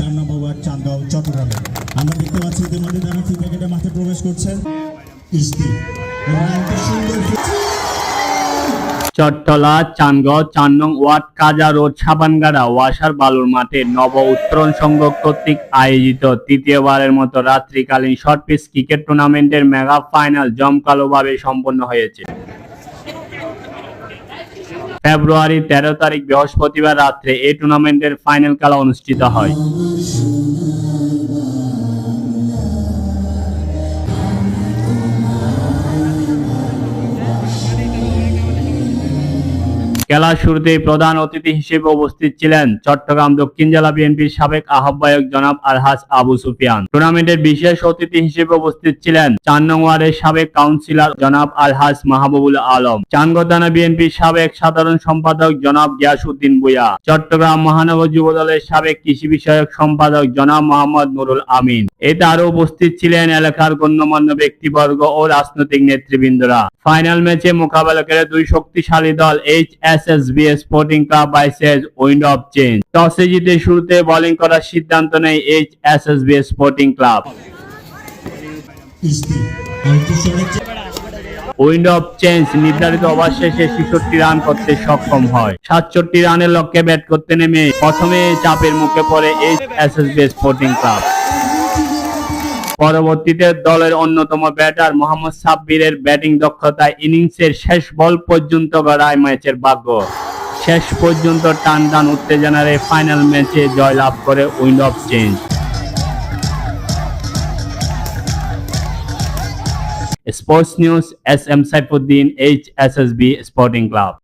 চার নম্বর ওয়ার্ড চান্দগাঁও চট্টগ্রামে। আমরা দেখতে পাচ্ছি ইতিমধ্যে তারা ফি প্যাকেটের মাঠে প্রবেশ করছেন, ইস্তি। চট্টলা চানগাঁও চার নং ওয়ার্ড, কাজা রোড, সাবানগাড়া, ওয়াসার বালুর মাঠে নব উত্তরণ সংঘ কর্তৃক আয়োজিত তৃতীয়বারের মতো রাত্রিকালীন শর্ট পিচ ক্রিকেট টুর্নামেন্টের মেগা ফাইনাল জমকালোভাবে সম্পন্ন হয়েছে। ফেব্রুয়ারি তেরো তারিখ বৃহস্পতিবার রাত্রে এই টুর্নামেন্টের ফাইনাল খেলা অনুষ্ঠিত হয়। খেলার শুরুতেই প্রধান অতিথি হিসেবে উপস্থিত ছিলেন চট্টগ্রাম দক্ষিণ জেলা বিএনপির সাবেক আহ্বায়ক জনাব আলহাজ আবু সুফিয়ান। টুর্নামেন্টের বিশেষ অতিথি হিসেবে উপস্থিত ছিলেন চার নং সাবেক কাউন্সিলর জনাব আলহাজ মাহবুবুল আলম চানগোদানা বিএনপির সাবেক সাধারণ সম্পাদক জনাব গিয়াসউদ্দিন বুয়া চট্টগ্রাম মহানগর যুব দলের সাবেক কৃষি বিষয়ক সম্পাদক জনাব মোহাম্মদ নুরুল আমিন। এতে আরও উপস্থিত ছিলেন এলাকার গণ্যমান্য ব্যক্তিবর্গ ও রাজনৈতিক নেতৃবৃন্দরা। ফাইনাল ম্যাচে মোকাবেলা করে দুই শক্তিশালী দল H S S B sporting club বাইসেস wind of change টসে জিতে শুরুতে বোলিং করার সিদ্ধান্ত নেয় H S S sporting club wind of change নির্ধারিত ওভার শেষে ছেষট্টি রান করতে সক্ষম হয়। সাতষট্টি রানের লক্ষ্যে ব্যাট করতে নেমে প্রথমে চাপের মুখে পড়ে H S S B sporting club পরবর্তীতে দলের অন্যতম ব্যাটার মোহাম্মদ সাব্বিরের ব্যাটিং দক্ষতায় ইনিংসের শেষ বল পর্যন্ত গড়ায় ম্যাচের ভাগ্য। শেষ পর্যন্ত টান টান উত্তেজনার এই ফাইনাল ম্যাচে জয়লাভ করে wind of change. Sports news S M Saifuddin, H S S B sporting club.